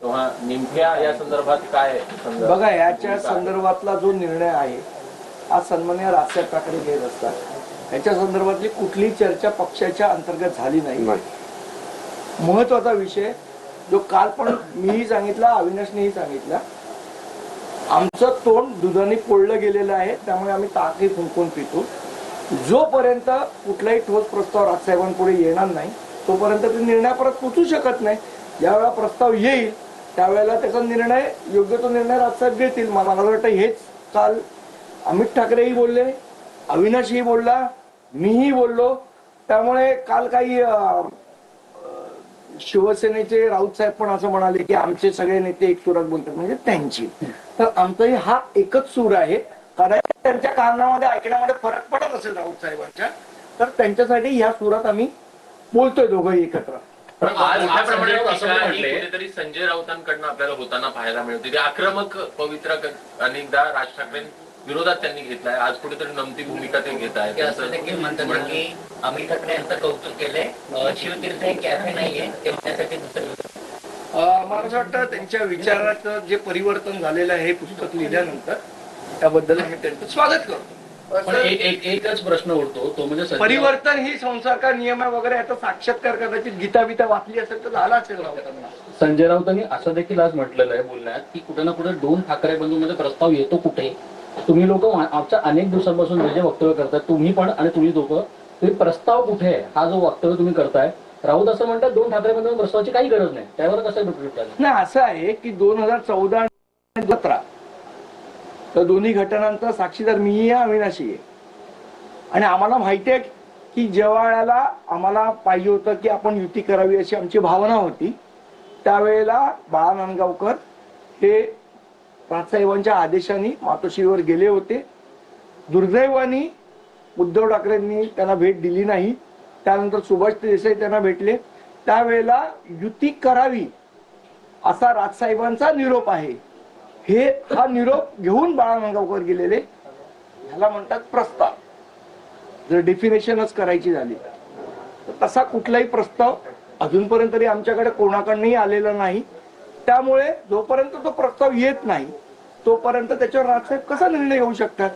तेव्हा नेमक्या या संदर्भात काय संदर्भ- बघा याच्या? संदर्भातला जो निर्णय आहे हा सन्मान्य राजसाहेब ठाकरे घेत असतात. याच्या संदर्भातली कुठलीही चर्चा पक्षाच्या अंतर्गत झाली नाही. महत्त्वाचा विषय जो काल पण मीही सांगितला अविनाशनेही सांगितला आमचं तोंड दुधाने पोळलं गेलेलं आहे त्यामुळे आम्ही ताकही फुंकून पितो. जोपर्यंत कुठलाही ठोस प्रस्ताव राजसाहेबांपुढे येणार नाही तोपर्यंत ते निर्णयापर्यंत पोचू शकत नाही. ज्यावेळेला प्रस्ताव येईल त्यावेळेला त्याचा निर्णय योग्य तो निर्णय राजसाहेब घेतील. मला मला वाटतं हेच काल अमित ठाकरेही बोलले अविनाशही बोलला मीही बोललो. त्यामुळे काल काही शिवसेनेचे राऊत साहेब पण असं म्हणाले की आमचे सगळे नेते एक सुरात बोलतात म्हणजे त्यांची. तर आमचाही हा एकच सूर आहे. कारण त्यांच्या कारणामध्ये ऐकण्यामध्ये फरक पडत असेल राऊत साहेबांच्या. तर त्यांच्यासाठी ह्या सुरात आम्ही बोलतोय दोघंही एकत्र. आज ही. कुठेतरी संजय राऊतांकडनं आपल्याला होताना पाहायला मिळते. ते आक्रमक पवित्र अनेकदा राज ठाकरे विरोधात त्यांनी घेतलाय. आज कुठेतरी नमती भूमिका ते घेत ते असं आहेत देखील म्हणतात की अमित ठाकरे यांचं कौतुक केलंय. शिवतीर्थ हे कॅफे नाहीये. ते म्हणण्यासाठी दुसरं अं, मला असं वाटतं त्यांच्या विचाराचं जे परिवर्तन झालेलं आहे हे पुस्तक लिहिल्यानंतर त्याबद्दल मी त्यांचं स्वागत करतो. पण एक एक- एकच प्रश्न उरतो तो म्हणजे संजय- परिवर्तन ही संसार का नियम आहे वगैरे याचा साक्षात्कार कदाचित गीता बिता वाचली असेल तर झाला असेल राऊतांना संजय राऊतांनी असं देखील आज म्हटलेलं आहे बोलण्यात की कुठे ना कुठे दोन ठाकरे बंधूंमध्ये प्रस्ताव येतो कुठे? तुम्ही लोक आमच्या अनेक दिवसांपासून जे जे वक्तव्य करताय तुम्ही पण आणि तुम्ही लोक तुम्ही प्रस्ताव कुठे आहे? हा जो वक्तव्य तुम्ही करताय राऊत असं म्हणतात दोन ठाकरे बंधू प्रस्तावाची काही गरज नाही. त्यावर कसं रिप्लाय नाही असं आहे की दोन हजार चौदा आणि सतरा तर दोन्ही घटनांचा साक्षीदार मीही आहे अविनाशी आहे. आणि आम्हाला माहिती आहे की जेव्हा आम्हाला पाहिजे होतं की आपण युती करावी अशी आमची भावना होती त्यावेळेला बाळा नांदगावकर हे राजसाहेबांच्या आदेशाने मातोश्रीवर गेले होते. दुर्दैवाने उद्धव ठाकरेंनी त्यांना भेट दिली नाही. त्यानंतर सुभाष देसाई त्यांना भेटले. त्यावेळेला युती करावी असा राजसाहेबांचा निरोप आहे. हे हा निरोप घेऊन बाळा नांदगावकर गेलेले. ह्याला म्हणतात प्रस्ताव. जर डेफिनेशनच करायची झाली तर तसा कुठलाही प्रस्ताव अजूनपर्यंत तरी आमच्याकडे कोणाकडनंही आलेला नाही. त्यामुळे जोपर्यंत तो प्रस्ताव येत नाही तोपर्यंत त्याच्यावर राजसाहेब कसा निर्णय घेऊ शकतात?